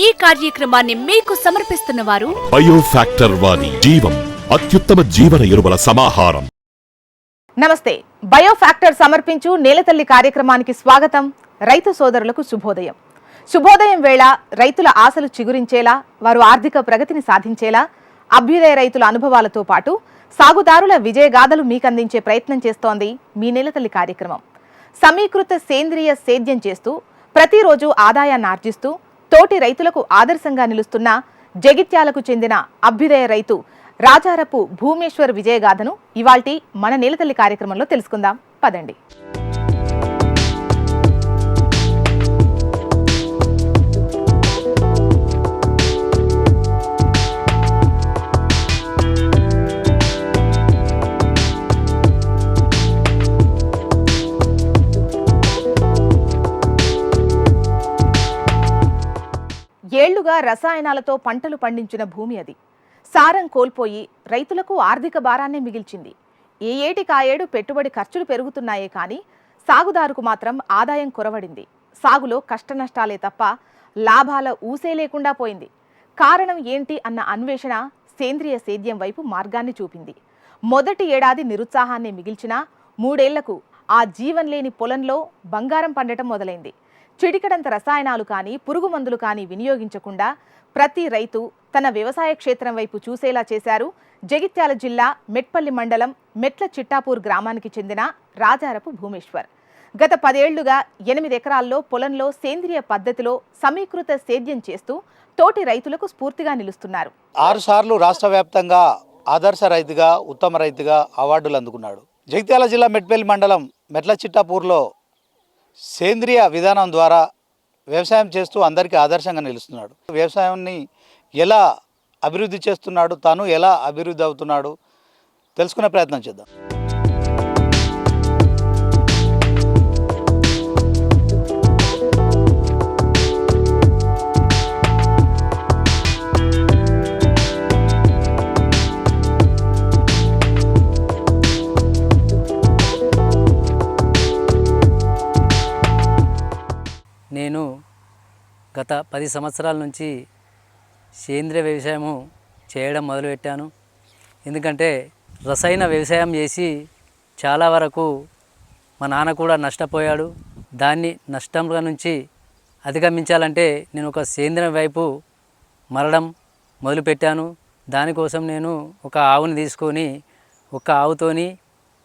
ఈ కార్యక్రమాన్ని మీకు సమర్పిస్తున్న వారు బయో ఫ్యాక్టర్ వారి జీవం అత్యుత్తమ జీవన ఎరువుల సమాహారం. నమస్తే బయో ఫ్యాక్టర్ సమర్పించు నేలతల్లి కార్యక్రమానికి స్వాగతం. రైతు సోదరులకు శుభోదయం. శుభోదయం వేళ రైతుల ఆశలు చిగురించేలా వారు ఆర్థిక ప్రగతిని సాధించేలా అభ్యుదయ రైతుల అనుభవాలతో పాటు సాగుదారుల విజయగాథలు మీకందించే ప్రయత్నం చేస్తోంది మీ నేలతల్లి కార్యక్రమం. సమీకృత సేంద్రియ సేద్యం చేస్తూ ప్రతిరోజు ఆదాయాన్ని ఆర్జిస్తూ తోటి రైతులకు ఆదర్శంగా నిలుస్తున్న జగిత్యాలకు చెందిన అభ్యుదయ రైతు రాజారపు భూమేశ్వర్ విజయగాథను ఇవాల్టి మన నేలతల్లి కార్యక్రమంలో తెలుసుకుందాం. పదండి. రసాయనాలతో పంటలు పండించిన భూమి అది. సారం కోల్పోయి రైతులకు ఆర్థిక భారాన్నే మిగిల్చింది. ఏ ఏటికాయేడు పెట్టుబడి ఖర్చులు పెరుగుతున్నాయే కానీ సాగుదారుకు మాత్రం ఆదాయం కొరవడింది. సాగులో కష్టనష్టాలే తప్ప లాభాల ఊసే లేకుండా పోయింది. కారణం ఏంటి అన్న అన్వేషణ సేంద్రియ సేద్యం వైపు మార్గాన్ని చూపింది. మొదటి ఏడాది నిరుత్సాహాన్ని మిగిల్చినా మూడేళ్ళకు ఆ జీవం లేని పొలంలో బంగారం పండటం మొదలైంది. చిడికడంత రసాయనాలు కానీ పురుగు మందులు కానీ వినియోగించకుండా ప్రతి రైతు తన వ్యవసాయ క్షేత్రం వైపు చూసేలా చేశారు. జగిత్యాల జిల్లా మెట్పల్లి మండలం మెట్ల చిట్టాపూర్ గ్రామానికి చెందిన రాజారపు భూమేశ్వర్. గత పదేళ్ళుగా ఎనిమిది ఎకరాల్లో పొలంలో సేంద్రియ పద్ధతిలో సమీకృత సేద్యం చేస్తూ తోటి రైతులకు స్ఫూర్తిగా నిలుస్తున్నారు. ఆరు సార్లు రాష్ట్ర వ్యాప్తంగా ఆదర్శ రైతుగా ఉత్తమ రైతుగా అవార్డులు అందుకున్నాడు. జగిత్యాల జిల్లా మెట్పల్లి మండలం మెట్ల చిట్టాపూర్లో సేంద్రియ విధానం ద్వారా వ్యవసాయం చేస్తూ అందరికీ ఆదర్శంగా నిలుస్తున్నాడు. వ్యవసాయాన్ని ఎలా అభివృద్ధి చేస్తున్నాడు తాను ఎలా అభివృద్ధి అవుతున్నాడు తెలుసుకునే ప్రయత్నం చేద్దాం. నేను గత పది సంవత్సరాల నుంచి సేంద్రియ వ్యవసాయము చేయడం మొదలుపెట్టాను. ఎందుకంటే రసాయన వ్యవసాయం చేసి చాలా వరకు మా నాన్న కూడా నష్టపోయాడు. దాన్ని నష్టంలో నుంచి అధిగమించాలంటే నేను ఒక సేంద్రియ వైపు మరడం మొదలుపెట్టాను. దానికోసం నేను ఒక ఆవుని తీసుకొని ఒక ఆవుతోని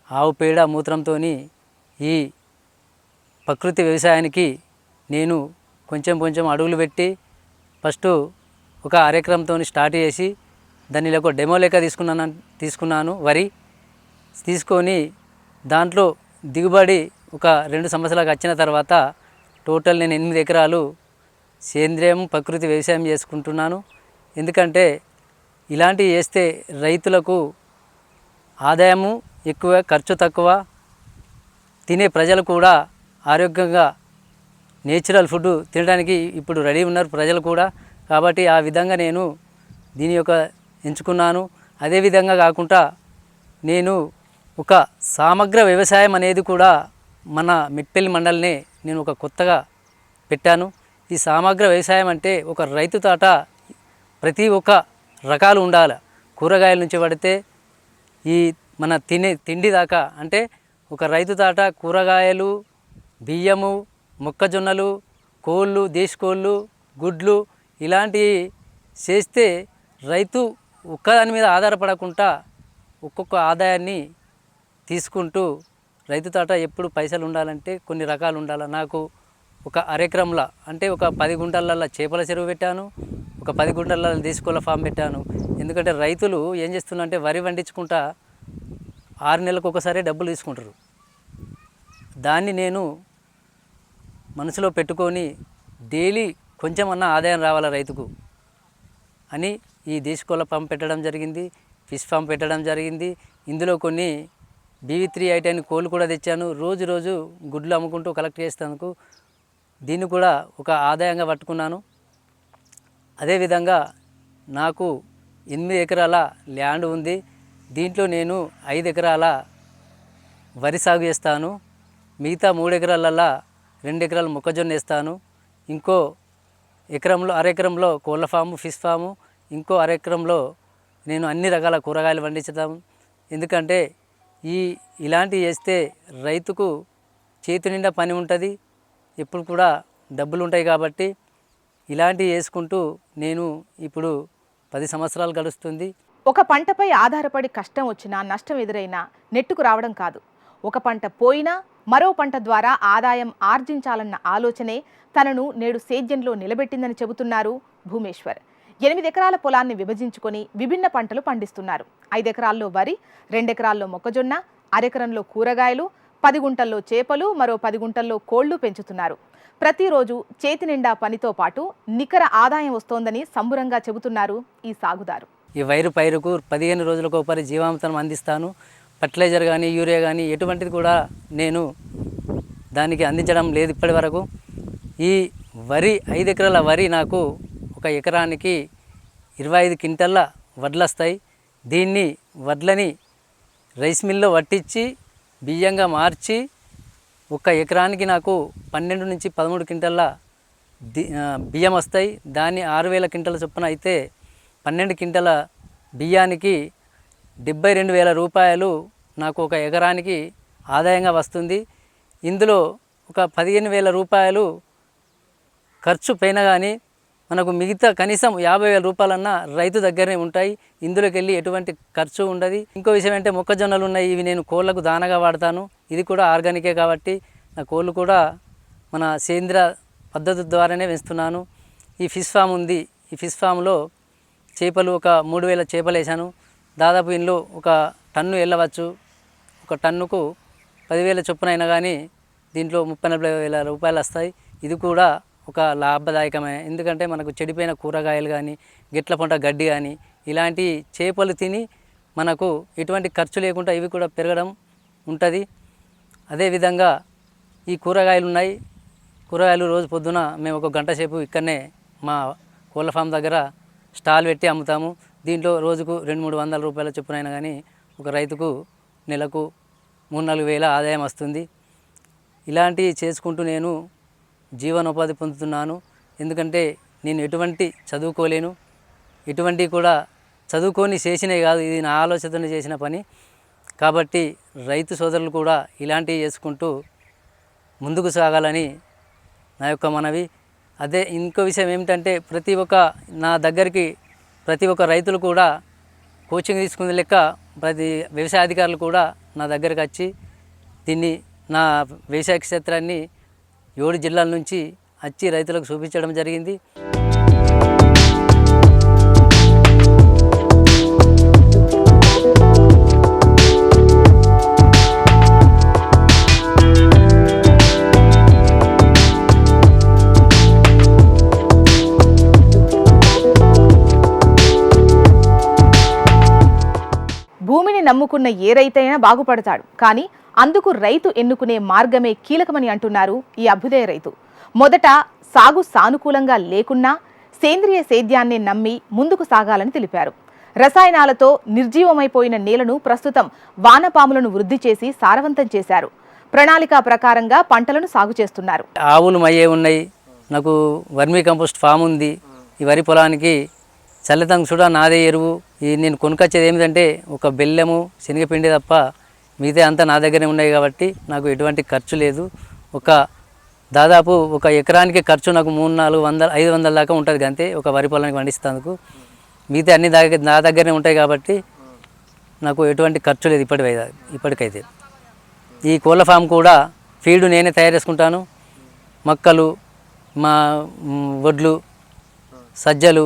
ఆవు పేడ మూత్రంతోని ఈ ప్రకృతి వ్యవసాయానికి నేను కొంచెం కొంచెం అడుగులు పెట్టి ఫస్ట్ ఒక అరెకరంతో స్టార్ట్ చేసి దాన్ని ఒక డెమో లెక్క తీసుకున్నాను తీసుకున్నాను వరి. తీసుకొని దాంట్లో దిగుబడి ఒక రెండు సంవత్సరాలకు వచ్చిన తర్వాత టోటల్ నేను ఎనిమిది ఎకరాలు సేంద్రియం ప్రకృతి వ్యవసాయం చేసుకుంటున్నాను. ఎందుకంటే ఇలాంటివి చేస్తే రైతులకు ఆదాయము ఎక్కువ ఖర్చు తక్కువ తినే ప్రజలు కూడా ఆరోగ్యంగా నేచురల్ ఫుడ్ తినడానికి ఇప్పుడు రెడీ ఉన్నారు ప్రజలు కూడా. కాబట్టి ఆ విధంగా నేను దీని యొక్క ఎంచుకున్నాను. అదేవిధంగా కాకుండా నేను ఒక సమగ్ర వ్యవసాయం అనేది కూడా మన మిట్పల్లి మండలినే నేను ఒక కొత్తగా పెట్టాను. ఈ సమగ్ర వ్యవసాయం అంటే ఒక రైతు తాట ప్రతి ఒక్క రకాలు ఉండాలి. కూరగాయల నుంచి పడితే ఈ మన తినే తిండి దాకా అంటే ఒక రైతు తాట కూరగాయలు బియ్యము మొక్కజొన్నలు కోళ్ళు దేశకోళ్ళు గుడ్లు ఇలాంటివి చేస్తే రైతు ఒక్కదాని మీద ఆధారపడకుండా ఒక్కొక్క ఆదాయాన్ని తీసుకుంటూ రైతు తాట ఎప్పుడు పైసలు ఉండాలంటే కొన్ని రకాలు ఉండాలి. నాకు ఒక అరెకరంలా అంటే ఒక పది గుంటలల్లో చేపల చెరువు పెట్టాను ఒక పది గుంటలలో దేశకోళ్ళ ఫామ్ పెట్టాను. ఎందుకంటే రైతులు ఏం చేస్తున్నారంటే వరి పండించుకుంటా ఆరు నెలలకు ఒకసారి డబ్బులు తీసుకుంటారు. దాన్ని నేను మనసులో పెట్టుకొని డైలీ కొంచెమన్నా ఆదాయం రావాలా రైతుకు అని ఈ దేశకోళ్ళ పంప్ పెట్టడం జరిగింది ఫిష్ ఫామ్ పెట్టడం జరిగింది. ఇందులో కొన్ని బీవీ త్రీ ఐటీ అని కోళ్ళు కూడా తెచ్చాను. రోజు రోజు గుడ్లు అమ్ముకుంటూ కలెక్ట్ చేస్తాను దీన్ని కూడా ఒక ఆదాయంగా పట్టుకున్నాను. అదేవిధంగా నాకు ఎనిమిది ఎకరాల ల్యాండ్ ఉంది. దీంట్లో నేను ఐదు ఎకరాల వరి సాగు చేస్తాను. మిగతా మూడు ఎకరాలల్లా రెండు ఎకరాలు మొక్కజొన్న వేస్తాను. ఇంకో ఎకరంలో అరెకరంలో కోళ్ళ ఫాము ఫిష్ ఫాము ఇంకో అరెకరంలో నేను అన్ని రకాల కూరగాయలు పండించుతాము. ఎందుకంటే ఈ ఇలాంటివి చేస్తే రైతుకు చేతి నిండా పని ఉంటుంది ఎప్పుడు కూడా డబ్బులు ఉంటాయి కాబట్టి ఇలాంటివి వేసుకుంటూ నేను ఇప్పుడు పది సంవత్సరాలు గడుస్తుంది. ఒక పంటపై ఆధారపడి కష్టం వచ్చినా నష్టం ఎదురైనా నెట్టుకు రావడం కాదు. ఒక పంట పోయినా మరో పంట ద్వారా ఆదాయం ఆర్జించాలన్న ఆలోచనే తనను నేడు సేద్యంలో నిలబెట్టిందని చెబుతున్నారు భూమేశ్వర్. ఎనిమిది ఎకరాల పొలాన్ని విభజించుకొని విభిన్న పంటలు పండిస్తున్నారు. ఐదెకరాల్లో వరి రెండెకరాల్లో మొక్కజొన్న అరెకరంలో కూరగాయలు పది గుంటల్లో చేపలు మరో పది గుంటల్లో కోళ్ళు పెంచుతున్నారు. ప్రతిరోజు చేతి నిండా పనితో పాటు నికర ఆదాయం వస్తోందని సంబురంగా చెబుతున్నారు ఈ సాగుదారు. ఈ వైరు పైరుకు పదిహేను రోజులకు ఒకసారి జీవామృతం అందిస్తాను. ఫర్టిలైజర్ కానీ యూరియా కానీ ఎటువంటిది కూడా నేను దానికి అందించడం లేదు ఇప్పటి వరకు. ఈ వరి ఐదు ఎకరాల వరి నాకు ఒక ఎకరానికి ఇరవై ఐదు క్వింటల్ల వడ్లు వస్తాయి. దీన్ని వడ్లని రైస్ మిల్లో వట్టించి బియ్యంగా మార్చి ఒక ఎకరానికి నాకు పన్నెండు నుంచి పదమూడు క్వింటల్ల బియ్యం వస్తాయి. దాన్ని ఆరు వేల క్వింటల చొప్పున అయితే పన్నెండు క్వింటల బియ్యానికి డెబ్బై రెండు వేల రూపాయలు నాకు ఒక ఎకరానికి ఆదాయంగా వస్తుంది. ఇందులో ఒక పదిహేను వేల రూపాయలు ఖర్చు పైన కానీ మనకు మిగతా కనీసం యాభై వేల రూపాయలన్నా రైతు దగ్గరనే ఉంటాయి. ఇందులోకి వెళ్ళి ఎటువంటి ఖర్చు ఉండదు. ఇంకో విషయం అంటే మొక్కజొన్నలు ఉన్నాయి. ఇవి నేను కోళ్ళకు దానగా వాడతాను. ఇది కూడా ఆర్గానికే కాబట్టి నా కోళ్ళు కూడా మన సేంద్రియ పద్ధతి ద్వారానే పెంచుతున్నాను. ఈ ఫిష్ ఫామ్ ఉంది. ఈ ఫిష్ ఫామ్లో చేపలు ఒక మూడు వేల చేపలు వేసాను దాదాపు ఇండ్లు ఒక టన్ను వెళ్ళవచ్చు ఒక టన్నుకు పదివేల చొప్పున అయినా కానీ దీంట్లో ముప్పై నలభై వేల రూపాయలు వస్తాయి. ఇది కూడా ఒక లాభదాయకమే. ఎందుకంటే మనకు చెడిపోయిన కూరగాయలు కానీ గిట్ల పంట గడ్డి కానీ ఇలాంటి చేపలు తిని మనకు ఎటువంటి ఖర్చు లేకుండా ఇవి కూడా పెరగడం ఉంటుంది. అదేవిధంగా ఈ కూరగాయలు ఉన్నాయి. కూరగాయలు రోజు పొద్దున మేము ఒక గంట సేపు ఇక్కడనే మా కోళ్ళ ఫామ్ దగ్గర స్టాల్ పెట్టి అమ్ముతాము. దీంట్లో రోజుకు రెండు మూడు వందల రూపాయల చొప్పునైనా కానీ ఒక రైతుకు నెలకు మూడు నాలుగు వేల ఆదాయం వస్తుంది. ఇలాంటివి చేసుకుంటూ నేను జీవనోపాధి పొందుతున్నాను. ఎందుకంటే నేను ఎటువంటి చదువుకోలేను. ఎటువంటి కూడా చదువుకొని చేసినవి కాదు ఇది నా ఆలోచనతో చేసిన పని. కాబట్టి రైతు సోదరులు కూడా ఇలాంటివి చేసుకుంటూ ముందుకు సాగాలని నా యొక్క మనవి. అదే ఇంకో విషయం ఏమిటంటే ప్రతి ఒక్క నా దగ్గరికి ప్రతి ఒక్క రైతులు కూడా కోచింగ్ తీసుకునే లెక్క ప్రతి వ్యవసాయ అధికారులు కూడా నా దగ్గరకు వచ్చి దీన్ని నా వ్యవసాయ క్షేత్రాన్ని ఏడు జిల్లాల నుంచి వచ్చి రైతులకు చూపించడం జరిగింది. భూమిని ఏ రైతైనా బాగుపడతాడు. కానీ అందుకు రైతు ఎన్నుకునే మార్గమే కీలకమని అంటున్నారు ఈ అభ్యుదయ రైతు. మొదట సాగు సానుకూలంగా లేకున్నా సేంద్రియ సేద్యాన్ని నమ్మి ముందుకు సాగాలని తెలిపారు. రసాయనాలతో నిర్జీవమైపోయిన నేలను ప్రస్తుతం వానపాములను వృద్ధి చేసి సారవంతం చేశారు. ప్రణాళిక ప్రకారంగా పంటలను సాగు చేస్తున్నారు. ఆవులు మయ్యే ఉన్నాయి. నాకు వర్మీ కంపోస్ట్ ఫామ్ ఉంది. ఈ వరి పొలానికి చల్లతం చూడ నాదే ఎరువు. ఈ నేను కొనుకొచ్చేది ఏమిటంటే ఒక బెల్లము శనగపిండి తప్ప మిగతా అంతా నా దగ్గరే ఉన్నాయి కాబట్టి నాకు ఎటువంటి ఖర్చు లేదు. ఒక దాదాపు ఒక ఎకరానికి ఖర్చు నాకు మూడు నాలుగు వందల ఐదు వందల దాకా ఉంటుంది అంతే ఒక వరి పొలానికి పండిస్తాందుకు మిగతా అన్ని దగ్గర నా దగ్గరనే ఉంటాయి కాబట్టి నాకు ఎటువంటి ఖర్చు లేదు ఇప్పటి ఇప్పటికైతే. ఈ కోళ్ళ ఫామ్ కూడా ఫీడ్ నేనే తయారు చేసుకుంటాను. మొక్కలు మా వడ్లు సజ్జలు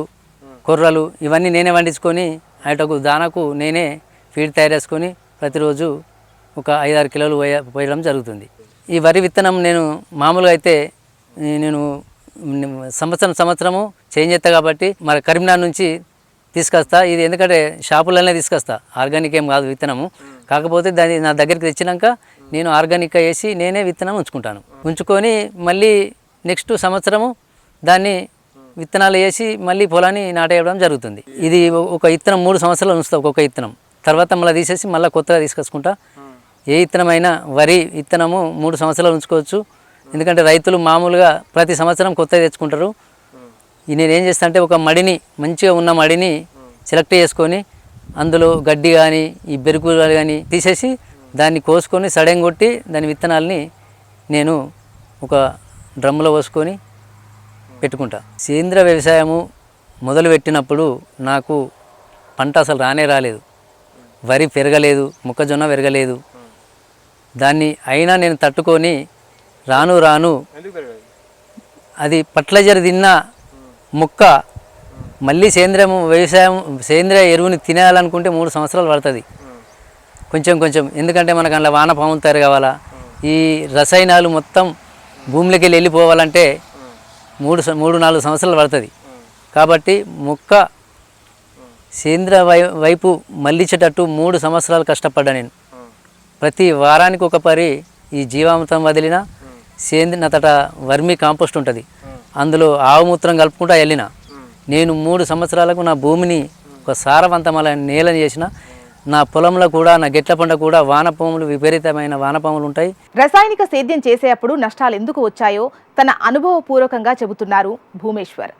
కొర్రలు ఇవన్నీ నేనే వండించుకొని ఆయటకు దానకు నేనే ఫీడ్ తయారు చేసుకొని ప్రతిరోజు ఒక ఐదారు కిలోలు పోయ పోయడం జరుగుతుంది. ఈ వరి విత్తనం నేను మామూలుగా అయితే నేను సంవత్సరం సంవత్సరము చేంజ్ చేస్తా కాబట్టి మరి కరీంనగర్ నుంచి తీసుకొస్తా. ఇది ఎందుకంటే షాపులనే తీసుకొస్తా. ఆర్గానిక్ ఏం కాదు విత్తనము. కాకపోతే దాన్ని నా దగ్గరికి తెచ్చినాక నేను ఆర్గానిక్గా వేసి నేనే విత్తనం ఉంచుకుంటాను. ఉంచుకొని మళ్ళీ నెక్స్ట్ సంవత్సరము దాన్ని విత్తనాలు వేసి మళ్ళీ పొలాన్ని నాటేయడం జరుగుతుంది. ఇది ఒక ఇత్తనం మూడు సంవత్సరాలు ఉంచుతా ఒక్కొక్క విత్తనం తర్వాత మళ్ళీ తీసేసి మళ్ళీ కొత్తగా తీసుకొచ్చుకుంటా. ఏ విత్తనమైనా వరి విత్తనము మూడు సంవత్సరాలు ఉంచుకోవచ్చు. ఎందుకంటే రైతులు మామూలుగా ప్రతి సంవత్సరం కొత్తగా తెచ్చుకుంటారు. ఈ నేను ఏం చేస్తా అంటే ఒక మడిని మంచిగా ఉన్న మడిని సెలెక్ట్ చేసుకొని అందులో గడ్డి కానీ ఈ బెరుకులు కానీ తీసేసి దాన్ని కోసుకొని సడెం కొట్టి దాని విత్తనాలని నేను ఒక డ్రమ్ములో పోసుకొని పెట్టుకుంటా. సేంద్రియ వ్యవసాయము మొదలుపెట్టినప్పుడు నాకు పంట అసలు రానే రాలేదు. వరి పెరగలేదు మొక్కజొన్న పెరగలేదు. దాన్ని అయినా నేను తట్టుకొని రాను రాను అది పట్లజరి తిన్న మొక్క మళ్ళీ సేంద్రియం వ్యవసాయం సేంద్రియ ఎరువుని తినేయాలనుకుంటే మూడు సంవత్సరాలు పడుతుంది. కొంచెం కొంచెం ఎందుకంటే మనకు అందులో వాన పాములు తయారు కావాలా? ఈ రసాయనాలు మొత్తం భూమిలోకి వెళ్ళి వెళ్ళిపోవాలంటే మూడు స- మూడు నాలుగు సంవత్సరాలు పడుతుంది. కాబట్టి మొక్క సేంద్రియ వై వైపు మళ్ళించేటట్టు మూడు సంవత్సరాలు కష్టపడ్డా నేను. ప్రతి వారానికి ఒక పరి ఈ జీవామృతం వదిలిన సేంద్రియ నతట వర్మి కాంపోస్ట్ ఉంటుంది. అందులో ఆవు మూత్రం కలుపుకుంటా వెళ్ళిన నేను మూడు సంవత్సరాలకు నా భూమిని ఒక సారవంతమైన నేలని చేసిన నా పొలంలో కూడా నా గెట్ల పంట కూడా వానపాములు విపరీతమైన వానపాములు ఉంటాయి. రసాయనిక సేద్యం చేసేటప్పుడు నష్టాలు ఎందుకు వచ్చాయో తన అనుభవపూర్వకంగా చెబుతున్నారు భూమేశ్వర్.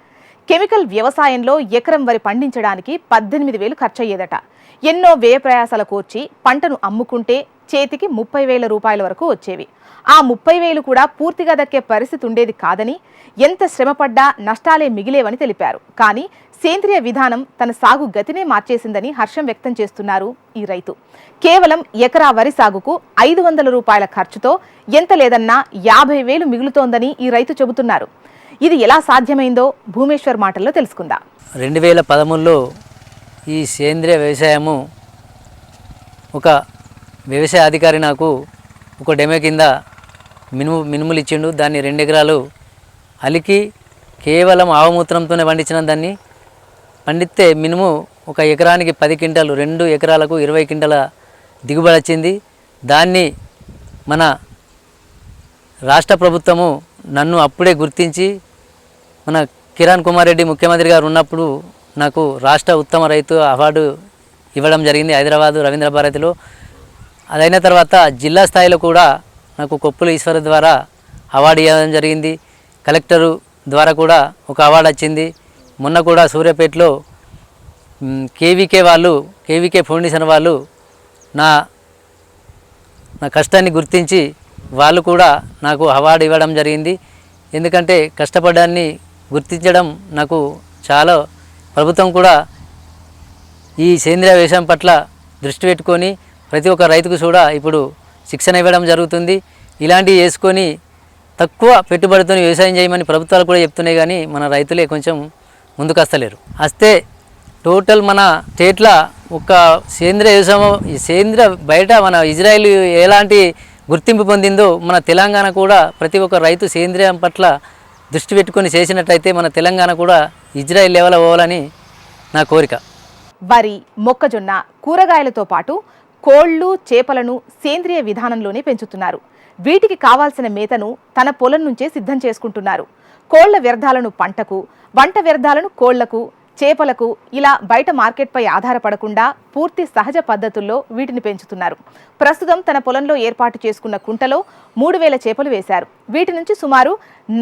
కెమికల్ వ్యవసాయంలో ఎకరం వరి పండించడానికి పద్దెనిమిది వేలు ఖర్చయ్యేదట. ఎన్నో వ్యయ ప్రయాసాల కోర్చి పంటను అమ్ముకుంటే చేతికి ముప్పై వేల రూపాయల వరకు వచ్చేవి. ఆ ముప్పై వేలు కూడా పూర్తిగా దక్కే పరిస్థితి ఉండేది కాదని ఎంత శ్రమపడ్డా నష్టాలే మిగిలేవని తెలిపారు. కానీ సేంద్రియ విధానం తన సాగు గతినే మార్చేసిందని హర్షం వ్యక్తం చేస్తున్నారు ఈ రైతు. కేవలం ఎకరా వరి సాగుకు ఐదు వందల రూపాయల ఖర్చుతో ఎంత లేదన్నా యాభై వేలు మిగులుతోందని ఈ రైతు చెబుతున్నారు. ఇది ఎలా సాధ్యమైందో భూమేశ్వర్ మాటల్లో తెలుసుకుందాం. రెండు వేల పదమూడులో ఈ సేంద్రియ వ్యవసాయము ఒక వ్యవసాయ అధికారి నాకు ఒక డెమో కింద మినుము మినుములు ఇచ్చిండు. దాన్ని రెండు ఎకరాలు అలికి కేవలం ఆవమూత్రంతోనే పండించిన దాన్ని. పండిస్తే మినుము ఒక ఎకరానికి పది క్వింటాలు రెండు ఎకరాలకు ఇరవై క్వింటాల దిగుబడి వచ్చింది. దాన్ని మన రాష్ట్ర ప్రభుత్వము నన్ను అప్పుడే గుర్తించి మన కిరణ్ కుమార్ రెడ్డి ముఖ్యమంత్రి గారు ఉన్నప్పుడు నాకు రాష్ట్ర ఉత్తమ రైతు అవార్డు ఇవ్వడం జరిగింది హైదరాబాదు రవీంద్ర భారతిలో. అదైన తర్వాత జిల్లా స్థాయిలో కూడా నాకు కొప్పుల ఈశ్వర ద్వారా అవార్డు ఇవ్వడం జరిగింది. కలెక్టరు ద్వారా కూడా ఒక అవార్డు వచ్చింది. మొన్న కూడా సూర్యాపేటలో కేవీకే వాళ్ళు కేవీకే ఫౌండేషన్ వాళ్ళు నా నా కష్టాన్ని గుర్తించి వాళ్ళు కూడా నాకు అవార్డు ఇవ్వడం జరిగింది. ఎందుకంటే కష్టపడ్డాన్ని గుర్తించడం నాకు చాలా ప్రభుత్వం కూడా ఈ సేంద్రియ వ్యవసాయం పట్ల దృష్టి పెట్టుకొని ప్రతి ఒక్క రైతుకు కూడా ఇప్పుడు శిక్షణ ఇవ్వడం జరుగుతుంది. ఇలాంటివి చేసుకొని తక్కువ పెట్టుబడితో వ్యవసాయం చేయమని ప్రభుత్వాలు కూడా చెప్తున్నాయి కానీ మన రైతులే కొంచెం ముందుకు వస్తలేరు. వస్తే టోటల్ మన స్టేట్లో ఒక సేంద్రియ వ్యవసాయం సేంద్రియ బయట మన ఇజ్రాయిల్ ఎలాంటి గుర్తింపు పొందిందో మన తెలంగాణ కూడా ప్రతి ఒక్క రైతు సేంద్రియం పట్ల దృష్టి పెట్టుకొని చేసినట్టయితే మన తెలంగాణ కూడా ఇజ్రాయిల్ లెవెల్ అవ్వాలని నా కోరిక. వరి మొక్కజొన్న కూరగాయలతో పాటు కోళ్ళు చేపలను సేంద్రియ విధానంలోనే పెంచుతున్నారు. వీటికి కావాల్సిన మేతను తన పొలం నుంచే సిద్ధం చేసుకుంటున్నారు. కోళ్ళ వ్యర్థాలను పంటకు వంట వ్యర్థాలను కోళ్ళకు చేపలకు ఇలా బయట మార్కెట్పై ఆధారపడకుండా పూర్తి సహజ పద్ధతుల్లో వీటిని పెంచుతున్నారు. ప్రస్తుతం తన పొలంలో ఏర్పాటు చేసుకున్న కుంటలో మూడు వేల చేపలు వేశారు. వీటి నుంచి సుమారు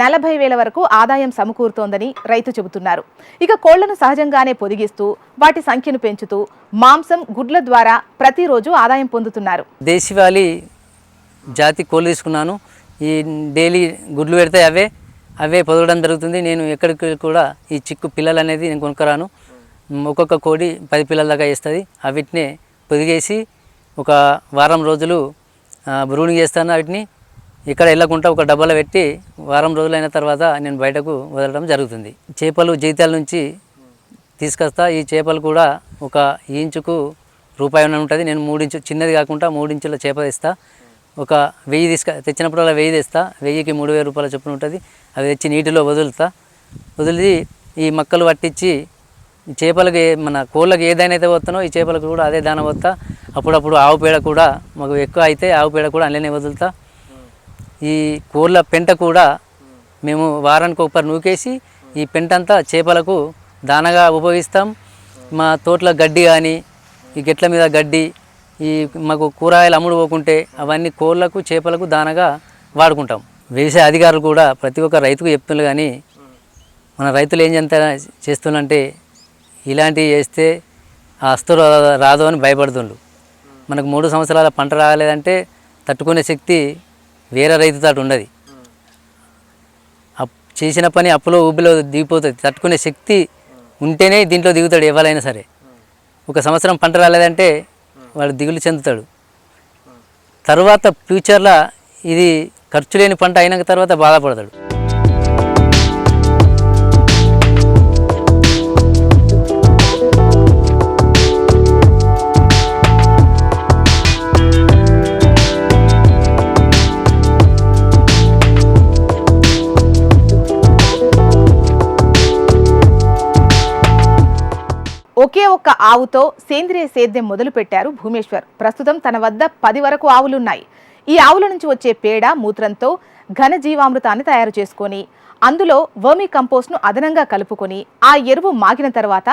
నలభై వేల వరకు ఆదాయం సమకూరుతోందని రైతు చెబుతున్నారు. ఇక కోళ్ళను సహజంగానే పొదిగిస్తూ వాటి సంఖ్యను పెంచుతూ మాంసం గుడ్ల ద్వారా ప్రతిరోజు ఆదాయం పొందుతున్నారు. దేశవాళీ జాతి కోళ్ళు తీసుకున్నాను. ఈ డైలీ గుడ్లు పెడితే అవే. అవే పొదగడం జరుగుతుంది. నేను ఎక్కడికి కూడా ఈ చిక్కు పిల్లలు అనేది నేను కొనుక్కరాను. ఒక్కొక్క కోడి పది పిల్లల దాకా వేస్తుంది. అవిటినే పొదిగేసి ఒక వారం రోజులు బ్రూడింగ్ చేస్తాను వాటిని. ఇక్కడ వెళ్ళకుండా ఒక డబ్బాలో పెట్టి వారం రోజులైన తర్వాత నేను బయటకు వదలడం జరుగుతుంది. చేపలు జీతాల నుంచి తీసుకొస్తా. ఈ చేపలు కూడా ఒక ఇంచుకు రూపాయి ఉంటుంది నేను మూడించు చిన్నది కాకుండా మూడించుల చేప తెస్తా. ఒక వెయ్యి తీసుక తెచ్చినప్పుడల్లా వెయ్యి తెస్తా. వెయ్యికి మూడు వేల రూపాయల చొప్పున ఉంటుంది. అవి తెచ్చి నీటిలో వదులుతా. వదిలి ఈ మక్కలు పట్టించి చేపలకు మన కోళ్ళకి ఏదైనా అయితే పోతానో ఈ చేపలకు కూడా అదే దాన పోతా. అప్పుడప్పుడు ఆవు పేడ కూడా మాకు ఎక్కువ అయితే ఆవు పేడ కూడా అందులోనే వదులుతా. ఈ కోళ్ళ పెంట కూడా మేము వారానికి ఒకసారి నూకేసి ఈ పెంట అంతా చేపలకు దానగా ఉపయోగిస్తాం. మా తోటలో గడ్డి కానీ ఈ గెట్ల మీద గడ్డి ఈ మాకు కూరగాయలు అమ్ముడు పోకుంటే అవన్నీ కోళ్ళకు చేపలకు దానగా వాడుకుంటాం. వ్యవసాయ అధికారులు కూడా ప్రతి ఒక్క రైతుకు చెప్తున్నారు కానీ మన రైతులు ఏం చేస్తా చేస్తుండంటే ఇలాంటివి చేస్తే ఆ అస్తులు రాదు అని భయపడుతుండ్రు. మనకు మూడు సంవత్సరాల పంట రాలేదంటే తట్టుకునే శక్తి వేరే రైతుతో ఉండదు. అప్ చేసిన పని అప్పులో ఊబిలో దిగిపోతుంది. తట్టుకునే శక్తి ఉంటేనే దీంట్లో దిగుతాడు ఎవరైనా సరే. ఒక సంవత్సరం పంట రాలేదంటే వాడు దిగులు చెందుతాడు. తర్వాత ఫ్యూచర్లో ఇది ఖర్చు లేని పంట అయినాక తర్వాత బాధపడతాడు. ఒక్క ఆవుతో సేంద్రియ సేద్యం మొదలుపెట్టారు భూమేశ్వర్. ప్రస్తుతం తన వద్ద పది వరకు ఆవులున్నాయి. ఈ ఆవుల నుంచి వచ్చే పేడ మూత్రంతో ఘన జీవామృతాన్ని తయారు చేసుకొని అందులో వర్మీ కంపోస్ట్ను అదనంగా కలుపుకొని ఆ ఎరువు మాగిన తర్వాత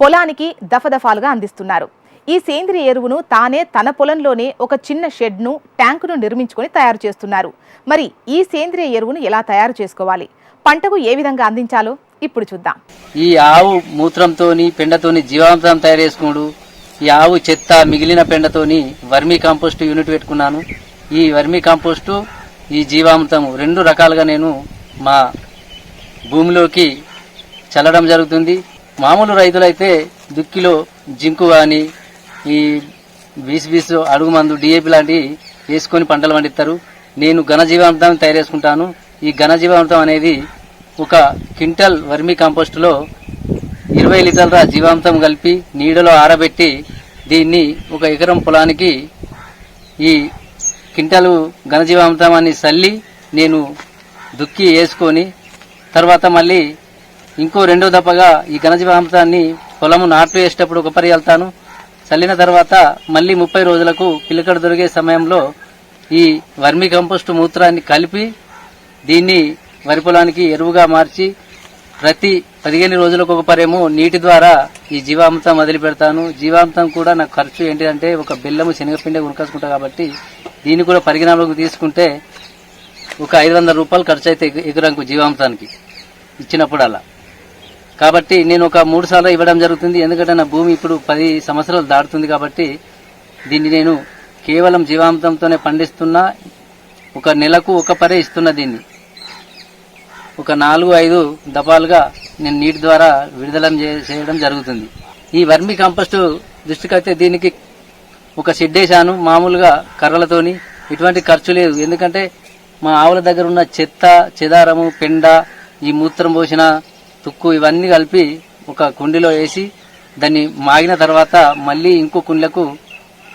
పొలానికి దఫదఫాలుగా అందిస్తున్నారు. ఈ సేంద్రియ ఎరువును తానే తన పొలంలోనే ఒక చిన్న షెడ్ను ట్యాంకును నిర్మించుకొని తయారు చేస్తున్నారు. మరి ఈ సేంద్రియ ఎరువును ఎలా తయారు చేసుకోవాలి? పంటకు ఏ విధంగా అందించాలో? ఇప్పుడు చూద్దాం. ఈ ఆవు మూత్రంతోని పెండతోని జీవామృతం తయారు చేసుకున్నాడు. ఈ ఆవు చెత్త మిగిలిన పెండతోని వర్మీ కాంపోస్ట్ యూనిట్ పెట్టుకున్నాను. ఈ వర్మీ కాంపోస్టు ఈ జీవామృతం రెండు రకాలుగా నేను మా భూమిలోకి చల్లడం జరుగుతుంది. మామూలు రైతులైతే దుక్కిలో జింకు కానీ ఈ బీస్ బీస్ అడుగు మందు డిఏపి లాంటివి వేసుకొని పంటలు పండిస్తారు. నేను ఘనజీవామృతం తయారు చేసుకుంటాను. ఈ ఘనజీవామృతం అనేది ఒక క్వింటల్ వర్మీ కాంపోస్టులో ఇరవై లీటర్ల జీవాంతం కలిపి నీడలో ఆరబెట్టి దీన్ని ఒక ఎకరం పొలానికి ఈ క్వింటలు ఘనజీవామృతాన్ని చల్లి నేను దుక్కి వేసుకొని తర్వాత మళ్ళీ ఇంకో రెండో దప్పగా ఈ ఘనజీవామృతాన్ని పొలము నాట్లు వేసేటప్పుడు ఒక పరి వెళ్తాను. చల్లిన తర్వాత మళ్ళీ ముప్పై రోజులకు పిల్లకడ దొరికే సమయంలో ఈ వర్మీ కంపోస్ట్ మూత్రాన్ని కలిపి దీన్ని వరి పొలానికి ఎరువుగా మార్చి ప్రతి పదిహేను రోజులకు ఒక పరేమో నీటి ద్వారా ఈ జీవామృతం వదిలి పెడతాను. జీవామృతం కూడా నాకు ఖర్చు ఏంటిదంటే ఒక బెల్లము శనగపిండి ఉనకాసుకుంటా కాబట్టి దీన్ని కూడా పరిగణలోకి తీసుకుంటే ఒక ఐదు వందల రూపాయలు ఖర్చు అయితే ఎకరంకు జీవామృతానికి ఇచ్చినప్పుడల్లా. కాబట్టి నేను ఒక మూడు సార్లు ఇవ్వడం జరుగుతుంది. ఎందుకంటే నా భూమి ఇప్పుడు పది సంవత్సరాలు దాటుతుంది కాబట్టి దీన్ని నేను కేవలం జీవామృతంతోనే పండిస్తున్నా. ఒక నెలకు ఒక పరే ఇస్తున్నా దీన్ని. ఒక నాలుగు ఐదు దఫాలుగా నేను నీటి ద్వారా విడుదల చేయడం జరుగుతుంది. ఈ వర్మి కంపోస్ట్ దృష్టికైతే దీనికి ఒక షెడ్ వేసాను మామూలుగా కర్రలతోని ఎటువంటి ఖర్చు లేదు. ఎందుకంటే మా ఆవుల దగ్గర ఉన్న చెత్త చెదారము పెండ ఈ మూత్రం పోసిన తుక్కు ఇవన్నీ కలిపి ఒక కుండీలో వేసి దాన్ని మాగిన తర్వాత మళ్ళీ ఇంకో కుండలకు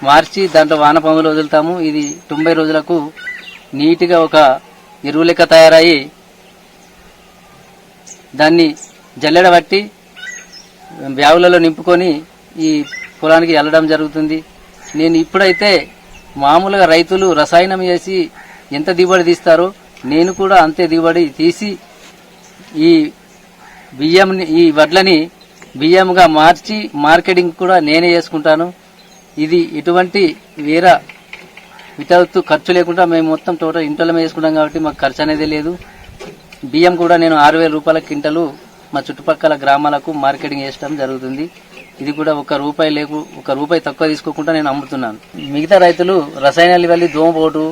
మార్చి దాంట్లో వానపాములు వదులుతాము. ఇది తొంభై రోజులకు నీట్గా ఒక ఎరువు లెక్క తయారయ్యి దాన్ని జల్లెడ బట్టి బ్యాగులలో నింపుకొని ఈ పొలానికి వెళ్ళడం జరుగుతుంది. నేను ఇప్పుడైతే మామూలుగా రైతులు రసాయనం వేసి ఎంత దిగుబడి తీస్తారో నేను కూడా అంతే దిగుబడి తీసి ఈ బియ్యంని ఈ వడ్లని బియ్యంగా మార్చి మార్కెటింగ్ కూడా నేనే చేసుకుంటాను. ఇది ఎటువంటి వేరే వితౌత్ ఖర్చు లేకుండా మేము మొత్తం టోటల్ ఇంట్లో వేసుకుంటాం కాబట్టి మాకు ఖర్చు అనేది లేదు. బియ్యం కూడా నేను ఆరు వేల రూపాయల క్వింటలు మా చుట్టుపక్కల గ్రామాలకు మార్కెటింగ్ చేయడం జరుగుతుంది. ఇది కూడా ఒక రూపాయి లేకు ఒక రూపాయి తక్కువ తీసుకోకుండా నేను అమ్ముతున్నాను. మిగతా రైతులు రసాయనాలు వెళ్ళి దోమపోటు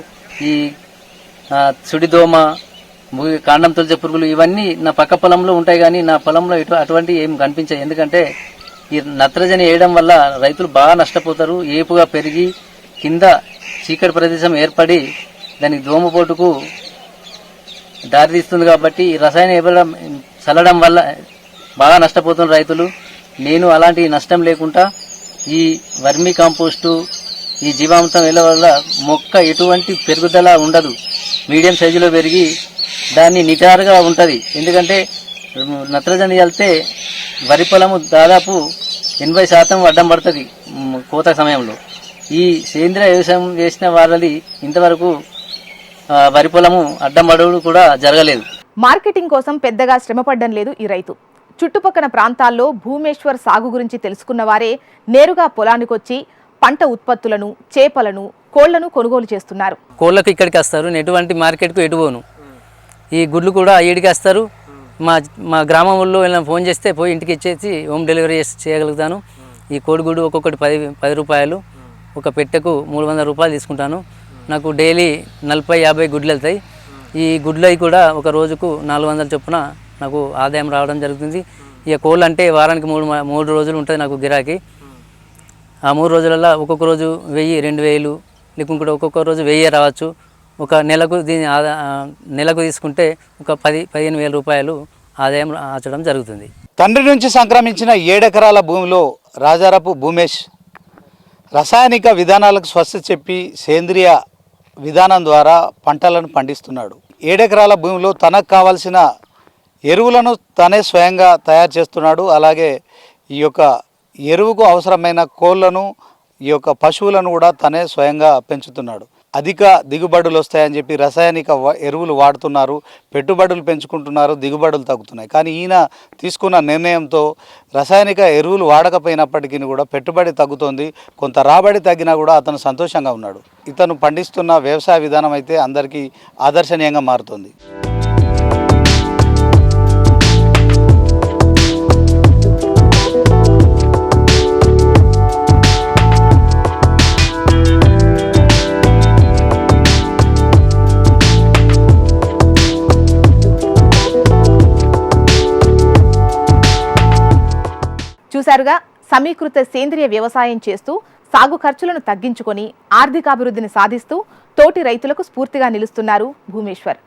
ఈ ఆ, సుడి దోమ కాండం తొలిచే పురుగులు ఇవన్నీ నా పక్క పొలంలో ఉంటాయి కానీ నా పొలంలో ఇటు అటువంటి ఏం కనిపించాయి ఎందుకంటే ఈ నత్రజని వేయడం వల్ల రైతులు బాగా నష్టపోతారు. ఏపుగా పెరిగి కింద చీకటి ప్రదేశం ఏర్పడి దానికి దోమపోటుకు దారితీస్తుంది కాబట్టి ఈ రసాయనం చల్లడం వల్ల బాగా నష్టపోతున్న రైతులు. నేను అలాంటి నష్టం లేకుండా ఈ వర్మీ కాంపోస్టు ఈ జీవామృతం వెళ్ళ వల్ల మొక్క ఎటువంటి పెరుగుదల ఉండదు. మీడియం సైజులో పెరిగి దాన్ని నిటారుగా ఉంటుంది. ఎందుకంటే నత్రజని వెళ్తే వరి పొలము దాదాపు ఎనభై శాతం అడ్డం పడుతుంది కోత సమయంలో. ఈ సేంద్రియ వ్యవసాయం చేసిన వాళ్ళది ఇంతవరకు వరి పొలము అడ్డం పడవుడు కూడా జరగలేదు. మార్కెటింగ్ కోసం పెద్దగా శ్రమపడ్డం లేదు ఈ రైతు. చుట్టుపక్కల ప్రాంతాల్లో భూమేశ్వర్ సాగు గురించి తెలుసుకున్న వారే నేరుగా పొలానికొచ్చి పంట ఉత్పత్తులను చేపలను కోళ్ళను కొనుగోలు చేస్తున్నారు. కోళ్ళకు ఇక్కడికి వస్తారు ఎటువంటి మార్కెట్కు ఎటు పోను. ఈ గుడ్లు కూడా ఈడికి వస్తారు. మా మా గ్రామంలో వెళ్ళిన ఫోన్ చేస్తే పోయి ఇంటికి ఇచ్చేసి హోమ్ డెలివరీ చేసి చేయగలుగుతాను. ఈ కోడిగుడ్డు ఒక్కొక్కటి పది పది రూపాయలు. ఒక పెట్టెకు మూడు వందల రూపాయలు తీసుకుంటాను. నాకు డైలీ నలభై యాభై గుడ్లు వెళ్తాయి. ఈ గుడ్లవి కూడా ఒక రోజుకు నాలుగు వందల చొప్పున నాకు ఆదాయం రావడం జరుగుతుంది. ఇక కోళ్ళు అంటే వారానికి మూడు మూడు రోజులు ఉంటుంది నాకు గిరాకీ. ఆ మూడు రోజులలో ఒక్కొక్క రోజు వెయ్యి రెండు వేలు లేకుంటే ఒక్కొక్క రోజు వెయ్యి రావచ్చు. ఒక నెలకు దీని ఆదా నెలకు తీసుకుంటే ఒక పది పదిహేను వేల రూపాయలు ఆదాయం ఆచడం జరుగుతుంది. తండ్రి నుంచి సంక్రమించిన ఏడెకరాల భూమిలో రాజారపు భూమేష్ రసాయనిక విధానాలకు స్వస్థ చెప్పి సేంద్రియ విధానం ద్వారా పంటలను పండిస్తున్నాడు. ఏడెకరాల భూమిలో తనకు కావలసిన ఎరువులను తనే స్వయంగా తయారు చేస్తున్నాడు. అలాగే ఈ యొక్క ఎరువుకు అవసరమైన కోళ్ళను ఈ యొక్క పశువులను కూడా తనే స్వయంగా పెంచుతున్నాడు. అధిక దిగుబడులు వస్తాయని చెప్పి రసాయనిక వ- ఎరువులు వాడుతున్నారు పెట్టుబడులు పెంచుకుంటున్నారు దిగుబడులు తగ్గుతున్నాయి. కానీ ఈయన తీసుకున్న నిర్ణయంతో రసాయనిక ఎరువులు వాడకపోయినప్పటికీ కూడా పెట్టుబడి తగ్గుతోంది. కొంత రాబడి తగ్గినా కూడా అతను సంతోషంగా ఉన్నాడు. ఇతను పండిస్తున్న వ్యవసాయ విధానం అయితే అందరికీ ఆదర్శనీయంగా మారుతుంది. చూశారుగా సమీకృత సేంద్రియ వ్యవసాయం చేస్తూ సాగు ఖర్చులను తగ్గించుకొని ఆర్థికాభివృద్ధిని సాధిస్తూ తోటి రైతులకు స్ఫూర్తిగా నిలుస్తున్నారు భూమేశ్వర్.